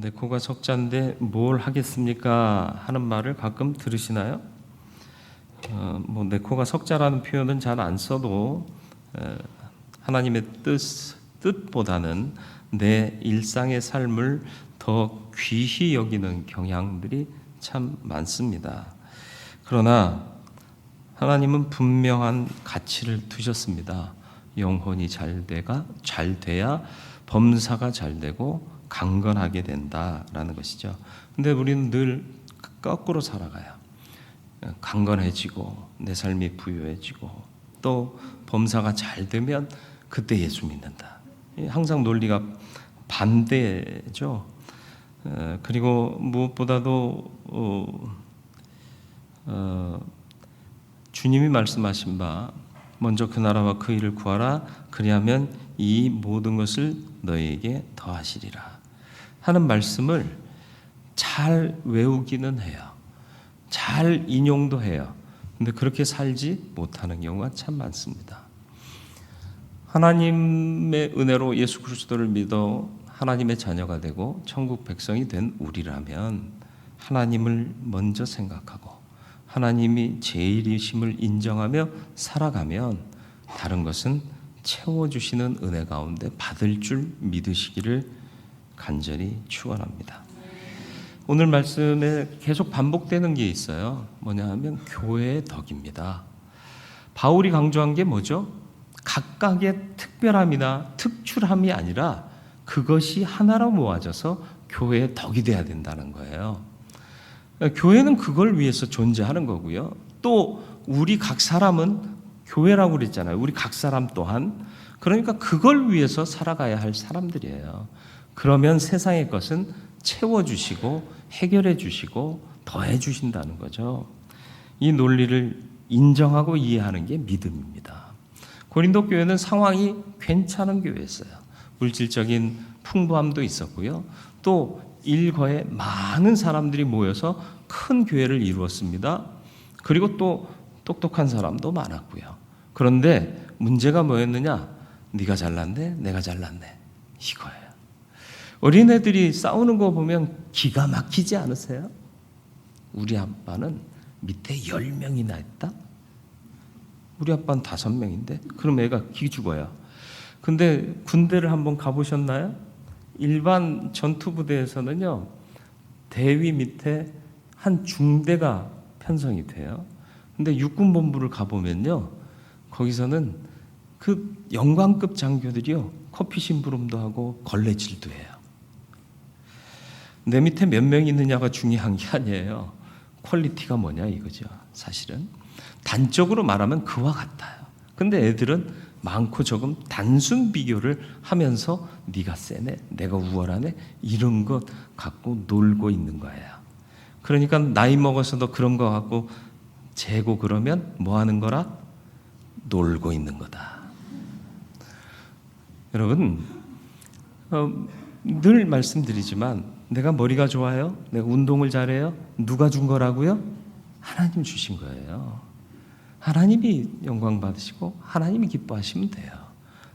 내 코가 석자인데 뭘 하겠습니까? 하는 말을 가끔 들으시나요? 어, 뭐내 코가 석자라는 표현은 잘 안 써도 에, 하나님의 뜻 뜻보다는 내 일상의 삶을 더 귀히 여기는 경향들이 참 많습니다. 그러나 하나님은 분명한 가치를 두셨습니다. 영혼이 잘 돼가 잘 돼야 범사가 잘 되고 강건하게 된다라는 것이죠. 근데 우리는 늘 거꾸로 살아가요. 강건해지고 내 삶이 부유해지고 또 범사가 잘 되면 그때 예수 믿는다. 항상 논리가 반대죠. 어, 그리고 무엇보다도 어, 어, 주님이 말씀하신 바 먼저 그 나라와 그 일을 구하라 그리하면 이 모든 것을 너희에게 더하시리라 하는 말씀을 잘 외우기는 해요. 잘 인용도 해요. 근데 그렇게 살지 못하는 경우가 참 많습니다. 하나님의 은혜로 예수 그리스도를 믿어 하나님의 자녀가 되고 천국 백성이 된 우리라면 하나님을 먼저 생각하고 하나님이 제일이심을 인정하며 살아가면 다른 것은 채워주시는 은혜 가운데 받을 줄 믿으시기를 간절히 축원합니다. 오늘 말씀에 계속 반복되는 게 있어요. 뭐냐 하면 교회의 덕입니다. 바울이 강조한 게 뭐죠? 각각의 특별함이나 특출함이 아니라 그것이 하나로 모아져서 교회의 덕이 돼야 된다는 거예요. 교회는 그걸 위해서 존재하는 거고요. 또 우리 각 사람은 교회라고 그랬잖아요. 우리 각 사람 또한 그러니까 그걸 위해서 살아가야 할 사람들이에요. 그러면 세상의 것은 채워 주시고 해결해 주시고 더해 주신다는 거죠. 이 논리를 인정하고 이해하는 게 믿음입니다. 고린도 교회는 상황이 괜찮은 교회였어요. 물질적인 풍부함도 있었고요. 또 일거에 많은 사람들이 모여서 큰 교회를 이루었습니다. 그리고 또 똑똑한 사람도 많았고요. 그런데 문제가 뭐였느냐? 네가 잘났네, 내가 잘났네. 이거예요. 어린애들이 싸우는 거 보면 기가 막히지 않으세요? 우리 아빠는 밑에 열 명이나 있다. 우리 아빠는 다섯 명인데 그럼 애가 기죽어요. 근데 군대를 한번 가보셨나요? 일반 전투부대에서는요 대위 밑에 한 중대가 편성이 돼요. 근데 육군본부를 가보면요 거기서는 그 영광급 장교들이요 커피 심부름도 하고 걸레질도 해요. 내 밑에 몇명 있느냐가 중요한 게 아니에요. 퀄리티가 뭐냐 이거죠. 사실은 단적으로 말하면 그와 같아요. 근데 애들은 많고 적음 단순 비교를 하면서 네가 세네, 내가 우월하네 이런 것 갖고 놀고 있는 거예요. 그러니까 나이 먹어서도 그런 거 갖고 재고 그러면 뭐 하는 거라? 놀고 있는 거다. 여러분 어, 늘 말씀드리지만 내가 머리가 좋아요? 내가 운동을 잘해요? 누가 준 거라고요? 하나님 주신 거예요. 하나님이 영광 받으시고 하나님이 기뻐하시면 돼요.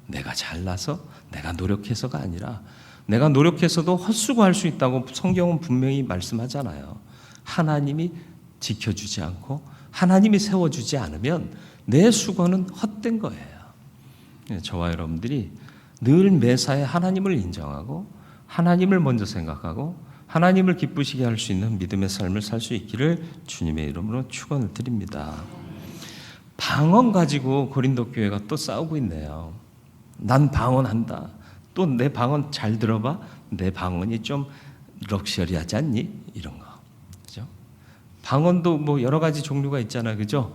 내가 잘나서 내가 노력해서가 아니라 내가 노력해서도 헛수고할 수 있다고 성경은 분명히 말씀하잖아요. 하나님이 지켜주지 않고 하나님이 세워주지 않으면 내 수고는 헛된 거예요. 네, 저와 여러분들이 늘 매사에 하나님을 인정하고 하나님을 먼저 생각하고 하나님을 기쁘시게 할 수 있는 믿음의 삶을 살 수 있기를 주님의 이름으로 축원을 드립니다. 방언 가지고 고린도 교회가 또 싸우고 있네요. 난 방언한다. 또 내 방언 잘 들어봐. 내 방언이 좀 럭셔리하지 않니? 이런 거. 그죠? 방언도 뭐 여러 가지 종류가 있잖아요. 그죠?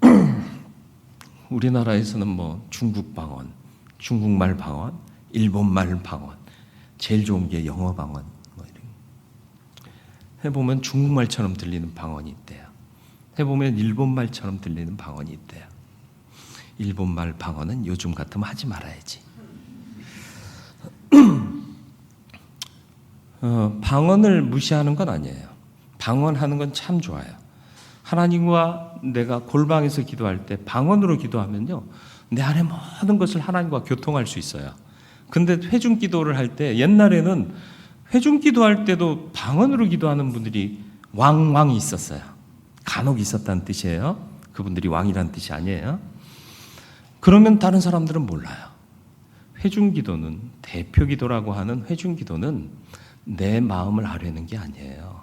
우리나라에서는 뭐 중국 방언, 중국말 방언, 일본말 방언, 제일 좋은 게 영어 방언. 뭐 이런. 해보면 중국말처럼 들리는 방언이 있대요. 해보면 일본말처럼 들리는 방언이 있대요. 일본말 방언은 요즘 같으면 하지 말아야지. 어, 방언을 무시하는 건 아니에요. 방언하는 건 참 좋아요. 하나님과 내가 골방에서 기도할 때 방언으로 기도하면요. 내 안에 모든 것을 하나님과 교통할 수 있어요. 근데 회중 기도를 할 때 옛날에는 회중 기도할 때도 방언으로 기도하는 분들이 왕왕이 있었어요. 간혹 있었다는 뜻이에요. 그분들이 왕이라는 뜻이 아니에요. 그러면 다른 사람들은 몰라요. 회중 기도는 대표 기도라고 하는 회중 기도는 내 마음을 아뢰는 게 아니에요.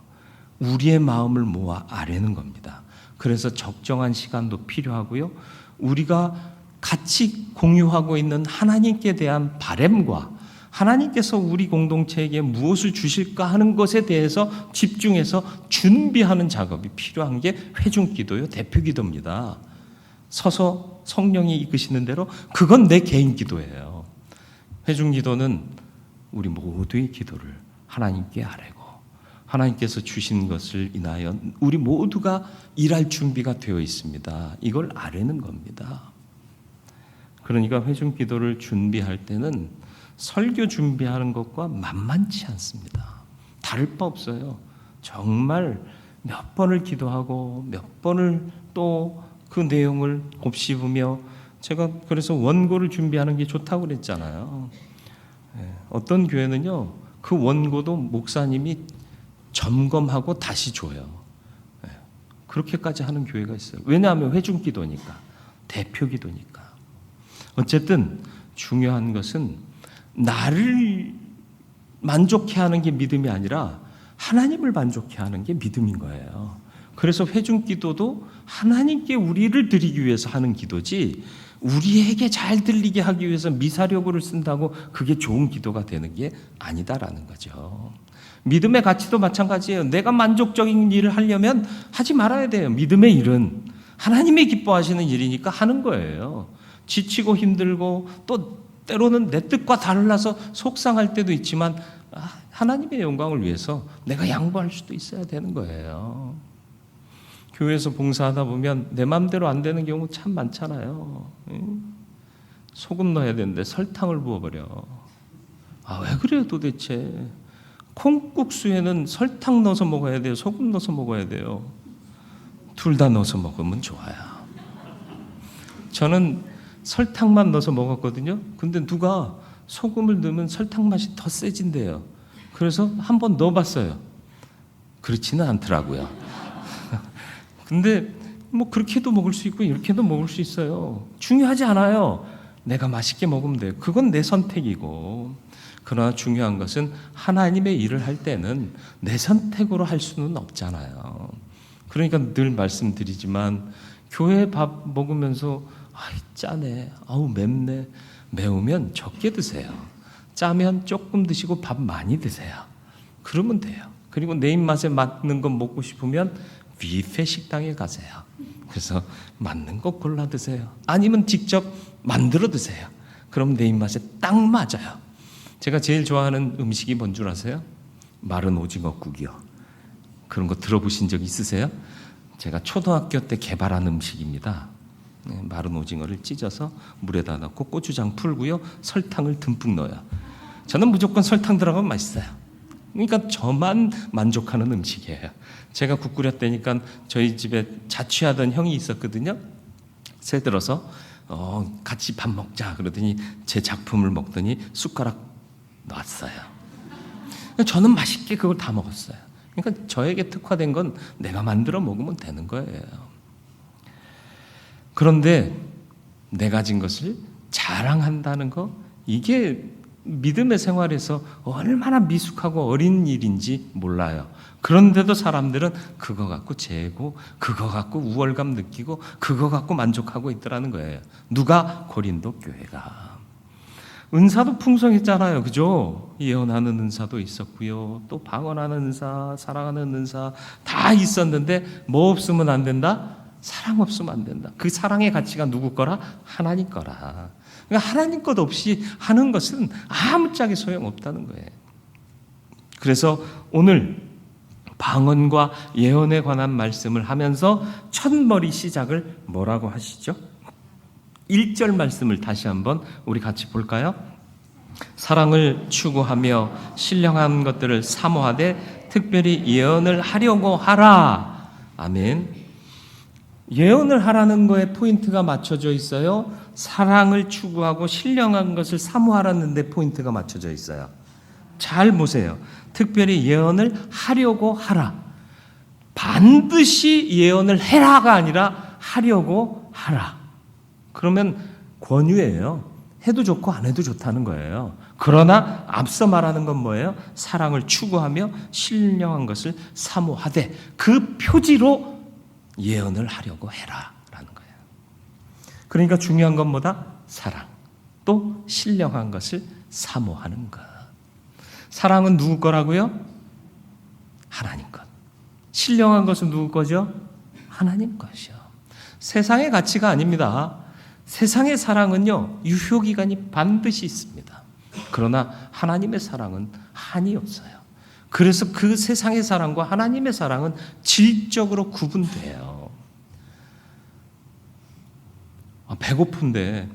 우리의 마음을 모아 아뢰는 겁니다. 그래서 적정한 시간도 필요하고요. 우리가 같이 공유하고 있는 하나님께 대한 바램과 하나님께서 우리 공동체에게 무엇을 주실까 하는 것에 대해서 집중해서 준비하는 작업이 필요한 게 회중 기도요, 대표 기도입니다. 서서 성령이 이끄시는 대로 그건 내 개인 기도예요. 회중 기도는 우리 모두의 기도를 하나님께 아뢰고 하나님께서 주신 것을 인하여 우리 모두가 일할 준비가 되어 있습니다. 이걸 아뢰는 겁니다. 그러니까 회중 기도를 준비할 때는 설교 준비하는 것과 만만치 않습니다. 다를 바 없어요. 정말 몇 번을 기도하고 몇 번을 또 그 내용을 곱씹으며 제가 그래서 원고를 준비하는 게 좋다고 그랬잖아요. 예, 어떤 교회는요, 그 원고도 목사님이 점검하고 다시 줘요. 예, 그렇게까지 하는 교회가 있어요. 왜냐하면 회중 기도니까, 대표 기도니까. 어쨌든 중요한 것은 나를 만족해 하는 게 믿음이 아니라 하나님을 만족해 하는 게 믿음인 거예요. 그래서 회중 기도도 하나님께 우리를 드리기 위해서 하는 기도지 우리에게 잘 들리게 하기 위해서 미사력을 쓴다고 그게 좋은 기도가 되는 게 아니다라는 거죠. 믿음의 가치도 마찬가지예요. 내가 만족적인 일을 하려면 하지 말아야 돼요. 믿음의 일은 하나님이 기뻐하시는 일이니까 하는 거예요. 지치고 힘들고 또 때로는 내 뜻과 달라서 속상할 때도 있지만 아, 하나님의 영광을 위해서 내가 양보할 수도 있어야 되는 거예요. 교회에서 봉사하다 보면 내 마음대로 안 되는 경우 참 많잖아요. 응? 소금 넣어야 되는데 설탕을 부어버려. 아, 왜 그래요 도대체? 콩국수에는 설탕 넣어서 먹어야 돼요? 소금 넣어서 먹어야 돼요? 둘 다 넣어서 먹으면 좋아요. 저는 설탕만 넣어서 먹었거든요. 근데 누가 소금을 넣으면 설탕 맛이 더 세진대요. 그래서 한 번 넣어봤어요. 그렇지는 않더라고요. 근데 뭐 그렇게도 먹을 수 있고 이렇게도 먹을 수 있어요. 중요하지 않아요. 내가 맛있게 먹으면 돼요. 그건 내 선택이고. 그러나 중요한 것은 하나님의 일을 할 때는 내 선택으로 할 수는 없잖아요. 그러니까 늘 말씀드리지만 교회 밥 먹으면서 아이 짜네, 아우 맵네, 매우면 적게 드세요. 짜면 조금 드시고 밥 많이 드세요. 그러면 돼요. 그리고 내 입맛에 맞는 거 먹고 싶으면 뷔페 식당에 가세요. 그래서 맞는 거 골라 드세요. 아니면 직접 만들어 드세요. 그럼 내 입맛에 딱 맞아요. 제가 제일 좋아하는 음식이 뭔 줄 아세요? 마른 오징어국이요. 그런 거 들어보신 적 있으세요? 제가 초등학교 때 개발한 음식입니다. 네, 마른 오징어를 찢어서 물에다 넣고 고추장 풀고요. 설탕을 듬뿍 넣어요. 저는 무조건 설탕 들어가면 맛있어요. 그러니까 저만 만족하는 음식이에요. 제가 국 끓였다니까 저희 집에 자취하던 형이 있었거든요. 새 들어서 어, 같이 밥 먹자 그러더니 제 작품을 먹더니 숟가락 놨어요. 저는 맛있게 그걸 다 먹었어요. 그러니까 저에게 특화된 건 내가 만들어 먹으면 되는 거예요. 그런데 내가 진 것을 자랑한다는 거 이게 믿음의 생활에서 얼마나 미숙하고 어린 일인지 몰라요. 그런데도 사람들은 그거 갖고 재고 그거 갖고 우월감 느끼고 그거 갖고 만족하고 있더라는 거예요. 누가 고린도 교회가 은사도 풍성했잖아요. 그죠? 예언하는 은사도 있었고요. 또 방언하는 은사, 사랑하는 은사 다 있었는데 뭐 없으면 안 된다? 사랑 없으면 안 된다. 그 사랑의 가치가 누구 거라? 하나님 거라. 그러니까 하나님 것 없이 하는 것은 아무짝에 소용 없다는 거예요. 그래서 오늘 방언과 예언에 관한 말씀을 하면서 첫머리 시작을 뭐라고 하시죠? 1절 말씀을 다시 한번 우리 같이 볼까요? 사랑을 추구하며 신령한 것들을 사모하되 특별히 예언을 하려고 하라. 아멘. 예언을 하라는 거에 포인트가 맞춰져 있어요. 사랑을 추구하고 신령한 것을 사모하라는 데 포인트가 맞춰져 있어요. 잘 보세요. 특별히 예언을 하려고 하라. 반드시 예언을 해라가 아니라 하려고 하라. 그러면 권유예요. 해도 좋고 안 해도 좋다는 거예요. 그러나 앞서 말하는 건 뭐예요? 사랑을 추구하며 신령한 것을 사모하되 그 표지로 예언을 하려고 해라라는 거예요. 그러니까 중요한 건 뭐다? 사랑. 또 신령한 것을 사모하는 것. 사랑은 누구 거라고요? 하나님 것. 신령한 것은 누구 거죠? 하나님 것이요. 세상의 가치가 아닙니다. 세상의 사랑은요, 유효기간이 반드시 있습니다. 그러나 하나님의 사랑은 한이 없어요. 그래서 그 세상의 사랑과 하나님의 사랑은 질적으로 구분돼요. 아, 배고픈데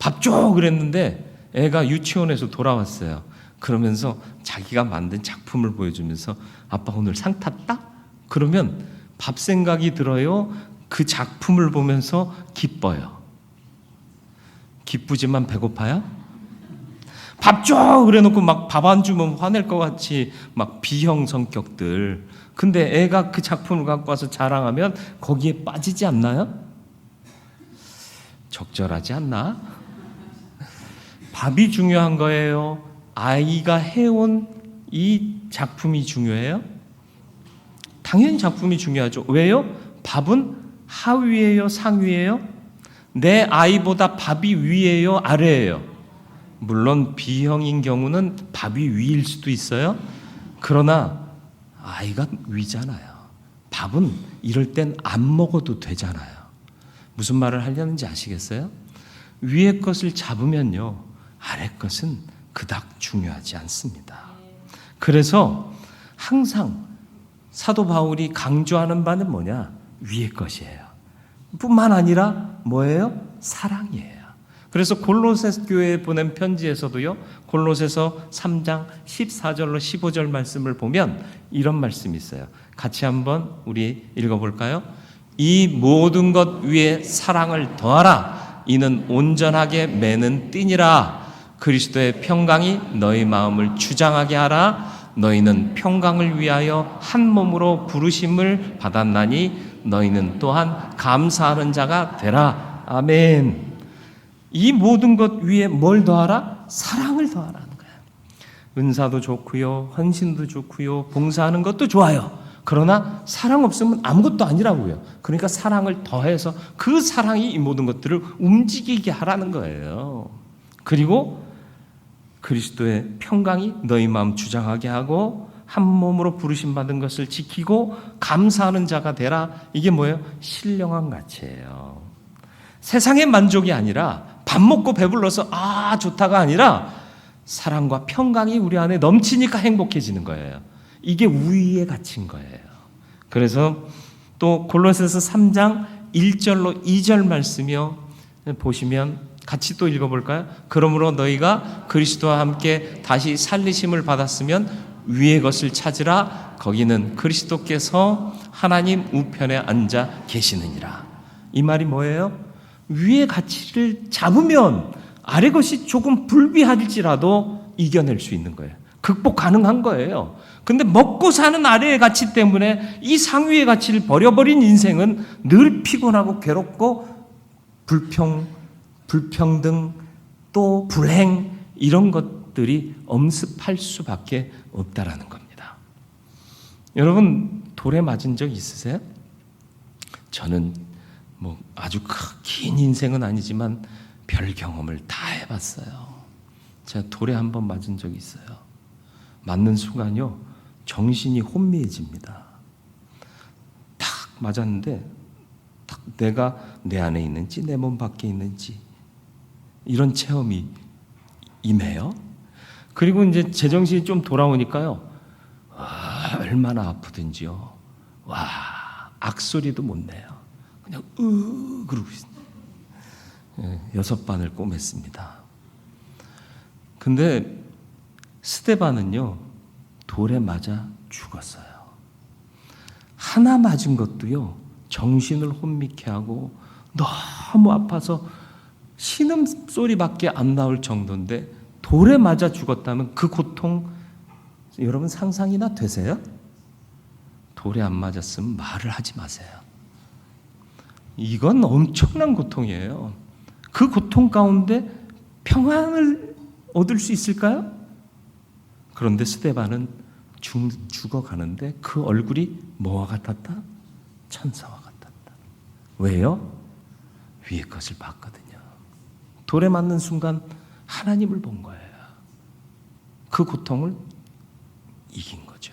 밥 줘! 그랬는데 애가 유치원에서 돌아왔어요. 그러면서 자기가 만든 작품을 보여주면서 아빠 오늘 상 탔다? 그러면 밥 생각이 들어요. 그 작품을 보면서 기뻐요. 기쁘지만 배고파요? 밥 줘! 그래 놓고 막 밥 안 주면 화낼 것 같이 막 비형 성격들. 근데 애가 그 작품을 갖고 와서 자랑하면 거기에 빠지지 않나요? 적절하지 않나? 밥이 중요한 거예요. 아이가 해온 이 작품이 중요해요? 당연히 작품이 중요하죠. 왜요? 밥은 하위예요, 상위예요? 내 아이보다 밥이 위예요, 아래예요? 물론 B형인 경우는 밥이 위일 수도 있어요. 그러나 아이가 위잖아요. 밥은 이럴 땐 안 먹어도 되잖아요. 무슨 말을 하려는지 아시겠어요? 위의 것을 잡으면요, 아래 것은 그닥 중요하지 않습니다. 그래서 항상 사도 바울이 강조하는 바는 뭐냐? 위의 것이에요. 뿐만 아니라 뭐예요? 사랑이에요. 그래서 골로새 교회에 보낸 편지에서도요. 골로새서 3장 14절로 15절 말씀을 보면 이런 말씀이 있어요. 같이 한번 우리 읽어 볼까요? 이 모든 것 위에 사랑을 더하라. 이는 온전하게 매는 띠니라. 그리스도의 평강이 너희 마음을 주장하게 하라. 너희는 평강을 위하여 한 몸으로 부르심을 받았나니 너희는 또한 감사하는 자가 되라. 아멘. 이 모든 것 위에 뭘 더하라? 사랑을 더하라는 거예요. 은사도 좋고요, 헌신도 좋고요, 봉사하는 것도 좋아요. 그러나 사랑 없으면 아무것도 아니라고요. 그러니까 사랑을 더해서 그 사랑이 이 모든 것들을 움직이게 하라는 거예요. 그리고 그리스도의 평강이 너희 마음 주장하게 하고 한 몸으로 부르심 받은 것을 지키고 감사하는 자가 되라. 이게 뭐예요? 신령한 가치예요. 세상의 만족이 아니라 밥 먹고 배불러서 아 좋다가 아니라 사랑과 평강이 우리 안에 넘치니까 행복해지는 거예요. 이게 우위의 가치인 거예요. 그래서 또 골로새서 3장 1절로 2절 말씀이요. 보시면 같이 또 읽어볼까요? 그러므로 너희가 그리스도와 함께 다시 살리심을 받았으면 위의 것을 찾으라. 거기는 그리스도께서 하나님 우편에 앉아 계시느니라. 이 말이 뭐예요? 위의 가치를 잡으면 아래 것이 조금 불비할지라도 이겨낼 수 있는 거예요. 극복 가능한 거예요. 근데 먹고 사는 아래의 가치 때문에 이 상위의 가치를 버려버린 인생은 늘 피곤하고 괴롭고 불평, 불평등, 또 불행, 이런 것들이 엄습할 수밖에 없다라는 겁니다. 여러분, 돌에 맞은 적 있으세요? 저는 뭐 아주 긴 인생은 아니지만 별 경험을 다 해봤어요. 제가 돌에 한 번 맞은 적이 있어요. 맞는 순간요, 정신이 혼미해집니다. 탁 맞았는데, 딱 내가 내 안에 있는지, 내 몸 밖에 있는지, 이런 체험이 임해요. 그리고 이제 제정신이 좀 돌아오니까요, 와, 얼마나 아프든지요. 와, 악소리도 못 내요. 그냥 으 그러고 있어요. 예, 여섯 반을 꼬맸습니다. 근데 스테반은요 돌에 맞아 죽었어요. 하나 맞은 것도요 정신을 혼미케 하고 너무 아파서 신음 소리밖에 안 나올 정도인데 돌에 맞아 죽었다면 그 고통 여러분 상상이나 되세요? 돌에 안 맞았으면 말을 하지 마세요. 이건 엄청난 고통이에요. 그 고통 가운데 평안을 얻을 수 있을까요? 그런데 스테반은 죽, 죽어가는데 그 얼굴이 뭐와 같았다? 천사와 같았다. 왜요? 위의 것을 봤거든요. 돌에 맞는 순간 하나님을 본 거예요. 그 고통을 이긴 거죠.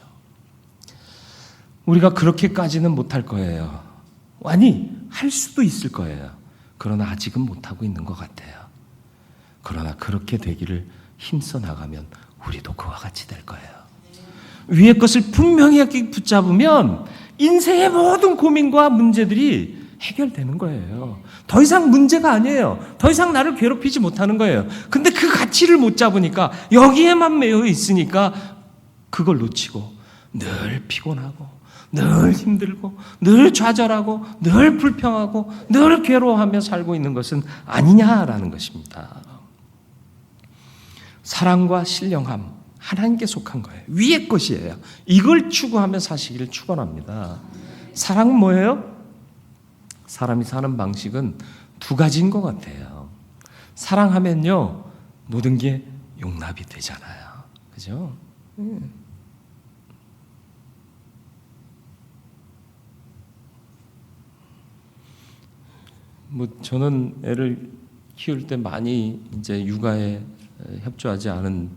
우리가 그렇게까지는 못할 거예요. 아니, 할 수도 있을 거예요. 그러나 아직은 못하고 있는 것 같아요. 그러나 그렇게 되기를 힘써 나가면 우리도 그와 같이 될 거예요. 위의 것을 분명히 붙잡으면 인생의 모든 고민과 문제들이 해결되는 거예요. 더 이상 문제가 아니에요. 더 이상 나를 괴롭히지 못하는 거예요. 근데 그 가치를 못 잡으니까 여기에만 매여 있으니까 그걸 놓치고 늘 피곤하고 늘 힘들고 늘 좌절하고 늘 불평하고 늘 괴로워하며 살고 있는 것은 아니냐라는 것입니다. 사랑과 신령함 하나님께 속한 거예요. 위의 것이에요. 이걸 추구하며 사시기를 축원합니다. 사랑은 뭐예요? 사람이 사는 방식은 두 가지인 것 같아요. 사랑하면요 모든 게 용납이 되잖아요. 그죠? 음. 뭐 저는 애를 키울 때 많이 이제 육아에 협조하지 않은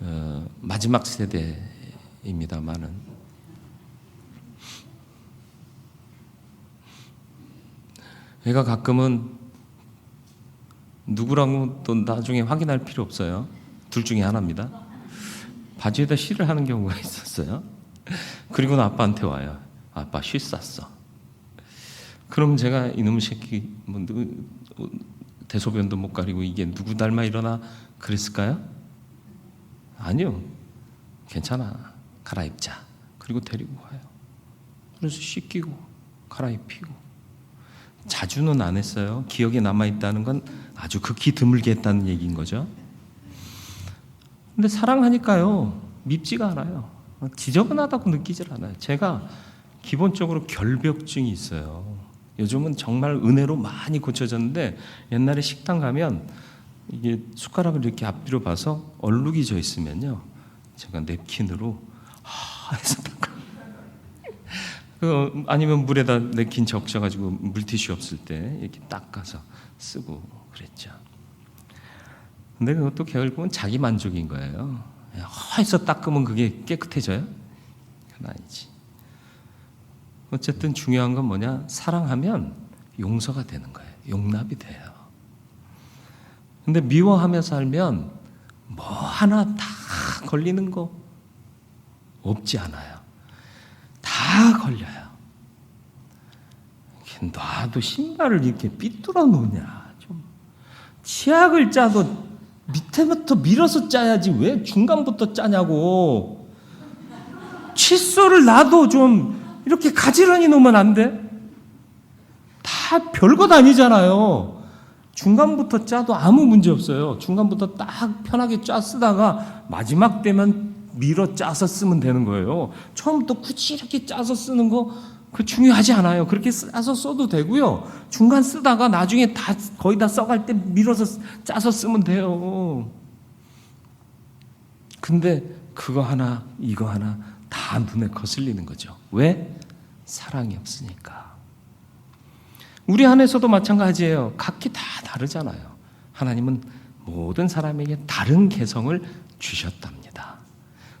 어, 마지막 세대입니다만은 애가 가끔은 누구라고 또 나중에 확인할 필요 없어요. 둘 중에 하나입니다. 바지에다 실을 하는 경우가 있었어요. 그리고는 아빠한테 와요. 아빠 실 쌌어. 그럼 제가 이놈 새끼 뭐 누구 대소변도 못 가리고 이게 누구 닮아 일어나 그랬을까요? 아니요. 괜찮아. 갈아입자. 그리고 데리고 와요. 그래서 씻기고 갈아입히고 자주는 안 했어요. 기억에 남아 있다는 건 아주 극히 드물게 했다는 얘기인 거죠. 근데 사랑하니까요. 밉지가 않아요. 지저분하다고 느끼질 않아요. 제가 기본적으로 결벽증이 있어요. 요즘은 정말 은혜로 많이 고쳐졌는데 옛날에 식당 가면 이게 숟가락을 이렇게 앞뒤로 봐서 얼룩이 져 있으면요. 제가 냅킨으로 하 해서. 그 아니면 물에다 냅킨 적셔 가지고 물티슈 없을 때 이렇게 닦아서 쓰고 그랬죠. 근데 그것도 결국은 자기 만족인 거예요. 해서 닦으면 그게 깨끗해져요? 그건 아니지. 어쨌든 중요한 건 뭐냐? 사랑하면 용서가 되는 거예요. 용납이 돼요. 근데 미워하며 살면 뭐 하나 다 걸리는 거 없지 않아요. 다 걸려요. 놔도 신발을 이렇게 삐뚤어 놓냐. 좀 치약을 짜도 밑에부터 밀어서 짜야지 왜 중간부터 짜냐고. 칫솔을 놔도 좀 이렇게 가지런히 놓으면 안 돼? 다 별것 아니잖아요. 중간부터 짜도 아무 문제 없어요. 중간부터 딱 편하게 짜 쓰다가 마지막 되면 밀어 짜서 쓰면 되는 거예요. 처음부터 굳이 이렇게 짜서 쓰는 거 그 중요하지 않아요. 그렇게 짜서 써도 되고요. 중간 쓰다가 나중에 다 거의 다 써갈 때 밀어서 짜서 쓰면 돼요. 근데 그거 하나 이거 하나 다 눈에 거슬리는 거죠. 왜? 사랑이 없으니까. 우리 안에서도 마찬가지예요. 각기 다 다르잖아요. 하나님은 모든 사람에게 다른 개성을 주셨답니다.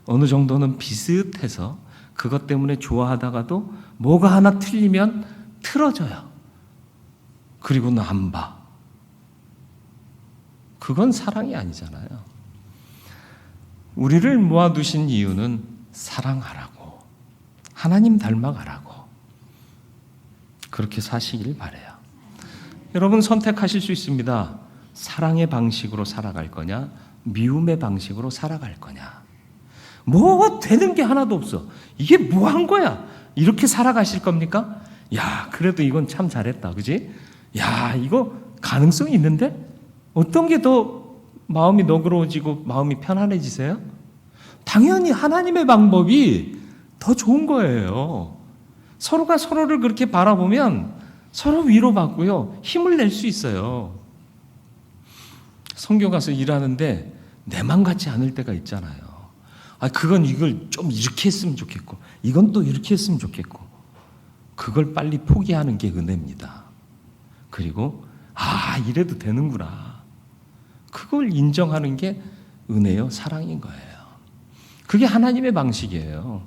어느 정도는 비슷해서 그것 때문에 좋아하다가도 뭐가 하나 틀리면 틀어져요. 그리고는 안 봐. 그건 사랑이 아니잖아요. 우리를 모아두신 이유는 사랑하라고. 하나님 닮아가라고. 그렇게 사시길 바래요. 여러분 선택하실 수 있습니다. 사랑의 방식으로 살아갈 거냐, 미움의 방식으로 살아갈 거냐. 뭐 되는 게 하나도 없어. 이게 뭐 한 거야? 이렇게 살아가실 겁니까? 야, 그래도 이건 참 잘했다. 그지? 야, 이거 가능성이 있는데? 어떤 게 더 마음이 너그러워지고 마음이 편안해지세요? 당연히 하나님의 방법이 더 좋은 거예요. 서로가 서로를 그렇게 바라보면 서로 위로받고요. 힘을 낼 수 있어요. 성교 가서 일하는데 내맘 같지 않을 때가 있잖아요. 아, 그건 이걸 좀 이렇게 했으면 좋겠고, 이건 또 이렇게 했으면 좋겠고, 그걸 빨리 포기하는 게 은혜입니다. 그리고, 아, 이래도 되는구나. 그걸 인정하는 게 은혜요, 사랑인 거예요. 그게 하나님의 방식이에요.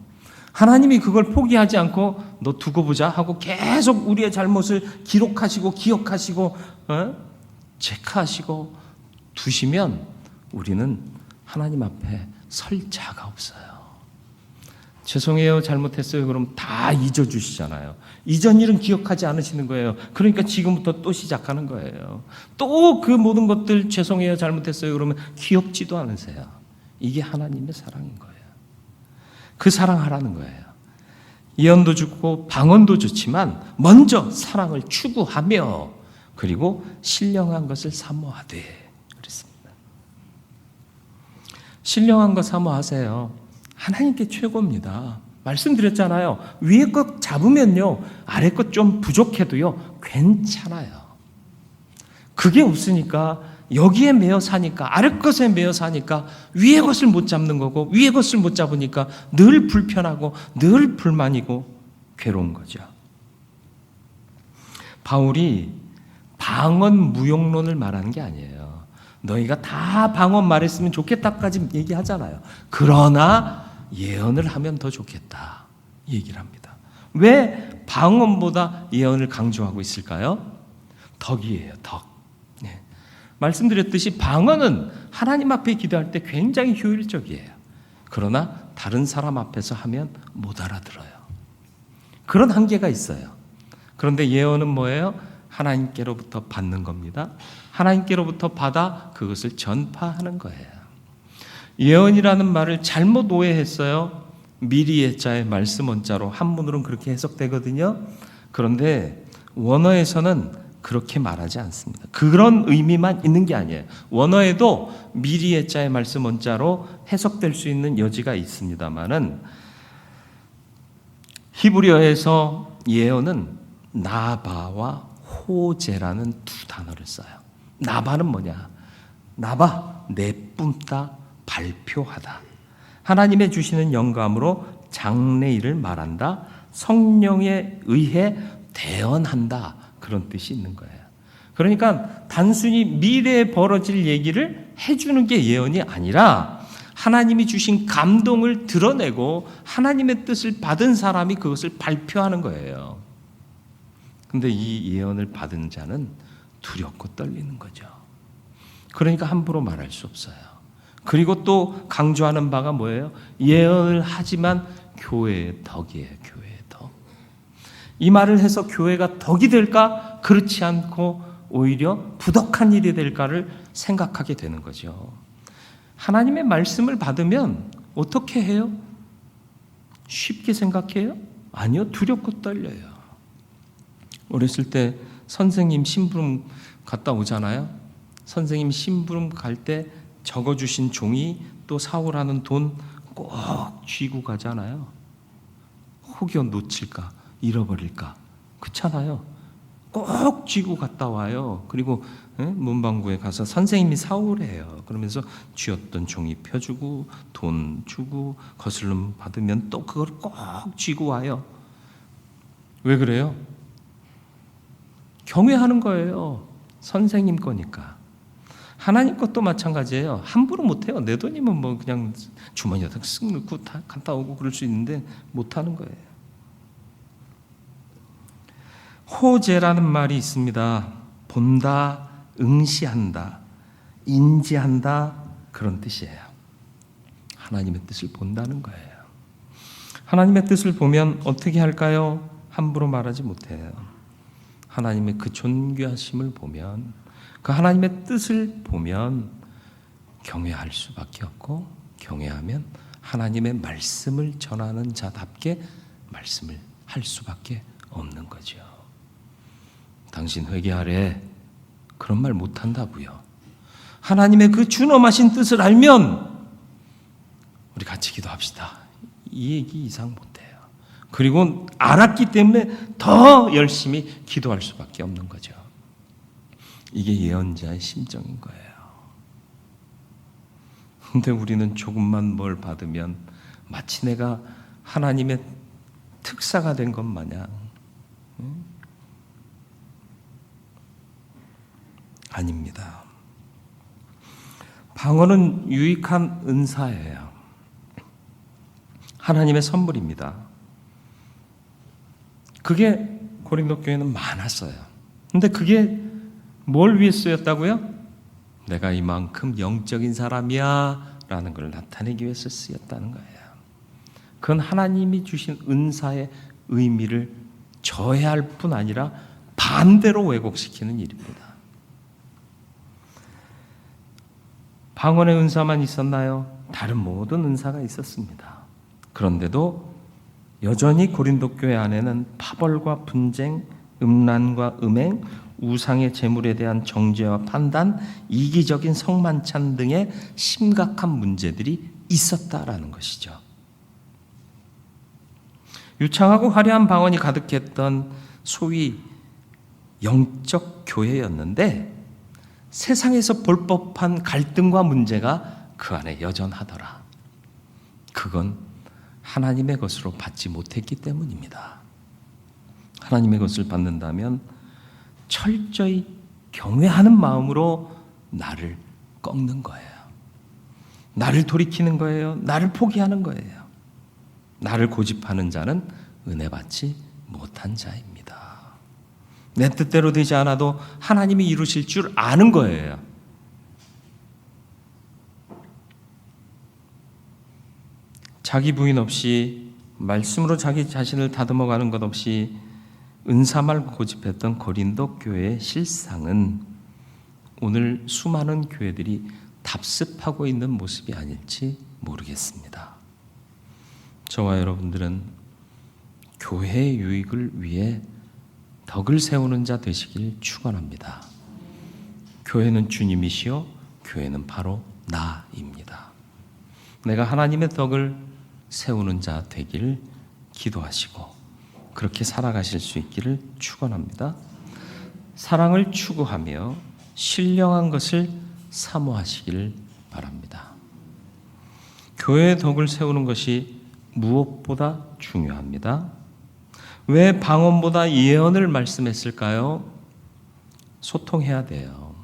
하나님이 그걸 포기하지 않고 너 두고 보자 하고 계속 우리의 잘못을 기록하시고 기억하시고 어? 체크하시고 두시면 우리는 하나님 앞에 설 자가 없어요. 죄송해요, 잘못했어요. 그럼 다 잊어주시잖아요. 이전 일은 기억하지 않으시는 거예요. 그러니까 지금부터 또 시작하는 거예요. 또 그 모든 것들 죄송해요, 잘못했어요. 그러면 귀엽지도 않으세요. 이게 하나님의 사랑인 거예요. 그 사랑하라는 거예요. 예언도 주고 방언도 좋지만 먼저 사랑을 추구하며 그리고 신령한 것을 사모하되 그랬습니다. 신령한 것 사모하세요. 하나님께 최고입니다. 말씀드렸잖아요. 위에 것 잡으면요. 아래 것 좀 부족해도요. 괜찮아요. 그게 없으니까 여기에 매여 사니까 아래 것에 매여 사니까 위에 것을 못 잡는 거고 위에 것을 못 잡으니까 늘 불편하고 늘 불만이고 괴로운 거죠. 바울이 방언 무용론을 말하는 게 아니에요. 너희가 다 방언 말했으면 좋겠다까지 얘기하잖아요. 그러나 예언을 하면 더 좋겠다 얘기를 합니다. 왜 방언보다 예언을 강조하고 있을까요? 덕이에요, 덕. 네. 말씀드렸듯이 방언은 하나님 앞에 기도할 때 굉장히 효율적이에요. 그러나 다른 사람 앞에서 하면 못 알아들어요. 그런 한계가 있어요. 그런데 예언은 뭐예요? 하나님께로부터 받는 겁니다. 하나님께로부터 받아 그것을 전파하는 거예요. 예언이라는 말을 잘못 오해했어요. 미리의 자의 말씀 원자로 한문으로는 그렇게 해석되거든요. 그런데 원어에서는 그렇게 말하지 않습니다. 그런 의미만 있는 게 아니에요. 원어에도 미리의 자의 말씀 원자로 해석될 수 있는 여지가 있습니다만은 히브리어에서 예언은 나바와 호제라는 두 단어를 써요. 나바는 뭐냐? 나바 내뿜다 발표하다. 하나님의 주시는 영감으로 장래일을 말한다. 성령에 의해 대언한다. 그런 뜻이 있는 거예요. 그러니까 단순히 미래에 벌어질 얘기를 해주는 게 예언이 아니라 하나님이 주신 감동을 드러내고 하나님의 뜻을 받은 사람이 그것을 발표하는 거예요. 근데 이 예언을 받은 자는 두렵고 떨리는 거죠. 그러니까 함부로 말할 수 없어요. 그리고 또 강조하는 바가 뭐예요? 예언을 하지만 교회의 덕이에요. 교회의 덕. 이 말을 해서 교회가 덕이 될까? 그렇지 않고 오히려 부덕한 일이 될까를 생각하게 되는 거죠. 하나님의 말씀을 받으면 어떻게 해요? 쉽게 생각해요? 아니요. 두렵고 떨려요. 어렸을 때 선생님 심부름 갔다 오잖아요. 선생님 심부름 갈 때 적어주신 종이 또 사오라는 돈 꼭 쥐고 가잖아요. 혹여 놓칠까, 잃어버릴까. 그렇잖아요. 꼭 쥐고 갔다 와요. 그리고 예? 문방구에 가서 선생님이 사오래요. 그러면서 쥐었던 종이 펴주고 돈 주고 거슬름 받으면 또 그걸 꼭 쥐고 와요. 왜 그래요? 경외하는 거예요. 선생님 거니까. 하나님 것도 마찬가지예요. 함부로 못해요. 내 돈이면 뭐 그냥 주머니에다 쓱 넣고 다 갔다 오고 그럴 수 있는데 못하는 거예요. 호재라는 말이 있습니다. 본다, 응시한다, 인지한다 그런 뜻이에요. 하나님의 뜻을 본다는 거예요. 하나님의 뜻을 보면 어떻게 할까요? 함부로 말하지 못해요. 하나님의 그 존귀하심을 보면 그 하나님의 뜻을 보면 경외할 수밖에 없고 경외하면 하나님의 말씀을 전하는 자답게 말씀을 할 수밖에 없는 거죠. 당신 회개하래 그런 말 못한다고요. 하나님의 그 준엄하신 뜻을 알면 우리 같이 기도합시다. 이 얘기 이상 못해요. 그리고 알았기 때문에 더 열심히 기도할 수밖에 없는 거죠. 이게 예언자의 심정인 거예요. 근데 우리는 조금만 뭘 받으면 마치 내가 하나님의 특사가 된 것 마냥 아닙니다. 방언은 유익한 은사예요. 하나님의 선물입니다. 그게 고린도 교회는 많았어요. 근데 그게 뭘 위해 쓰였다고요? 내가 이만큼 영적인 사람이야 라는 걸 나타내기 위해서 쓰였다는 거예요. 그건 하나님이 주신 은사의 의미를 저해할 뿐 아니라 반대로 왜곡시키는 일입니다. 방언의 은사만 있었나요? 다른 모든 은사가 있었습니다. 그런데도 여전히 고린도 교회 안에는 파벌과 분쟁, 음란과 음행, 우상의 재물에 대한 정죄와 판단, 이기적인 성만찬 등의 심각한 문제들이 있었다라는 것이죠. 유창하고 화려한 방언이 가득했던 소위 영적 교회였는데 세상에서 볼 법한 갈등과 문제가 그 안에 여전하더라. 그건 하나님의 것으로 받지 못했기 때문입니다. 하나님의 것을 받는다면 철저히 경외하는 마음으로 나를 꺾는 거예요. 나를 돌이키는 거예요. 나를 포기하는 거예요. 나를 고집하는 자는 은혜 받지 못한 자입니다. 내 뜻대로 되지 않아도 하나님이 이루실 줄 아는 거예요. 자기 부인 없이 말씀으로 자기 자신을 다듬어 가는 것 없이 은사말 고집했던 고린도 교회의 실상은 오늘 수많은 교회들이 답습하고 있는 모습이 아닐지 모르겠습니다. 저와 여러분들은 교회의 유익을 위해 덕을 세우는 자 되시길 축원합니다. 교회는 주님이시요 교회는 바로 나입니다. 내가 하나님의 덕을 세우는 자 되길 기도하시고 그렇게 살아가실 수 있기를 축원합니다. 사랑을 추구하며 신령한 것을 사모하시기를 바랍니다. 교회의 덕을 세우는 것이 무엇보다 중요합니다. 왜 방언보다 예언을 말씀했을까요? 소통해야 돼요.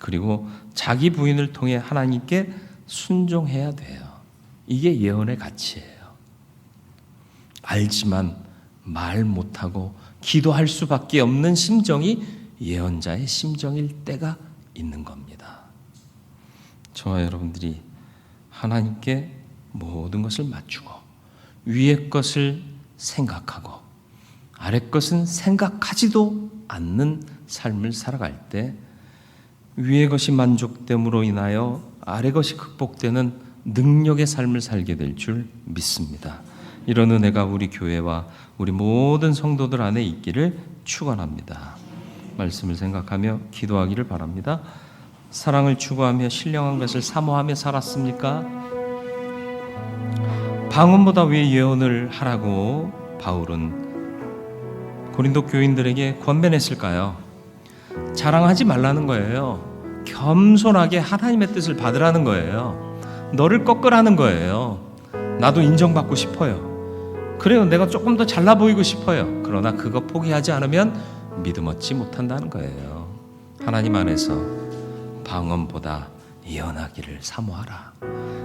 그리고 자기 부인을 통해 하나님께 순종해야 돼요. 이게 예언의 가치예요. 알지만 말 못하고 기도할 수밖에 없는 심정이 예언자의 심정일 때가 있는 겁니다. 저와 여러분들이 하나님께 모든 것을 맞추고 위의 것을 생각하고 아래 것은 생각하지도 않는 삶을 살아갈 때 위의 것이 만족됨으로 인하여 아래 것이 극복되는 능력의 삶을 살게 될 줄 믿습니다. 이런 은혜가 우리 교회와 우리 모든 성도들 안에 있기를 축원합니다. 말씀을 생각하며 기도하기를 바랍니다. 사랑을 추구하며 신령한 것을 사모하며 살았습니까? 방언보다 왜 예언을 하라고 바울은 고린도 교인들에게 권면했을까요? 자랑하지 말라는 거예요. 겸손하게 하나님의 뜻을 받으라는 거예요. 너를 꺾으라는 거예요. 나도 인정받고 싶어요. 그래요. 내가 조금 더 잘나 보이고 싶어요. 그러나 그거 포기하지 않으면 믿음 얻지 못한다는 거예요. 하나님 안에서 방언보다 예언하기를 사모하라.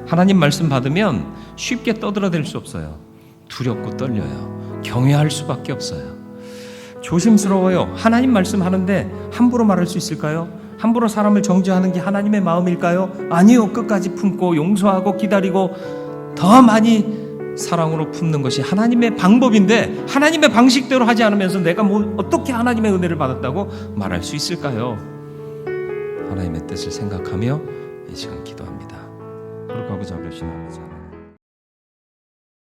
하나님 말씀 받으면 쉽게 떠들어댈 수 없어요. 두렵고 떨려요. 경외할 수밖에 없어요. 조심스러워요. 하나님 말씀 하는데 함부로 말할 수 있을까요? 함부로 사람을 정죄하는 게 하나님의 마음일까요? 아니요. 끝까지 품고 용서하고 기다리고 더 많이 사랑으로 품는 것이 하나님의 방법인데 하나님의 방식대로 하지 않으면서 내가 뭐 어떻게 하나님의 은혜를 받았다고 말할 수 있을까요? 하나님의 뜻을 생각하며 이 시간 기도합니다. 그렇게 하고 잡으시는 거죠.